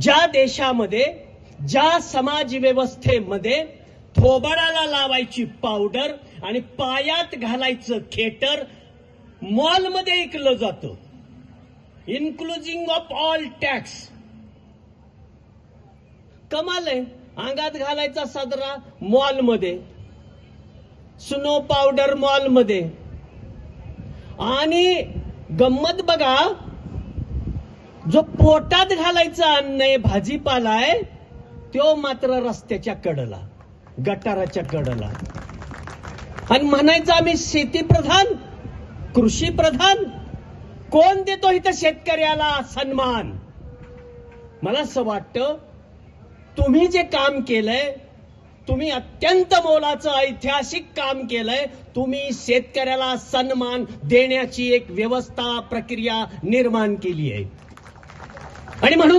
ज्या देशामध्ये ज्या समाज व्यवस्थेमध्ये थोबाडाला लावायची पावडर आणि पायात घालायचं खेटर मॉलमध्ये ऐकलं जातं. इन्क्लुजिंग ऑफ ऑल टॅक्स कमाल आहे. अंगात घालायचा साजरा मॉलमध्ये. स्नो पावडर मॉलमध्ये. आणि गंमत बघा जो पोटात घालायचं अन्न आहे भाजीपाला आहे तो मात्र रस्त्याच्या कडला गटाराच्या कडला. आणि म्हणायचं आम्ही शेती प्रधान कृषी प्रधान कोण देतो इथं शेतकऱ्याला सन्मान? मला असं वाटतं तुम्ही जे काम केलंय तुम्ही अत्यंत मोलाचं ऐतिहासिक काम केलंय तुम्ही शेतकऱ्याला सन्मान देण्याची एक व्यवस्था प्रक्रिया निर्माण केली आहे. आणि म्हणून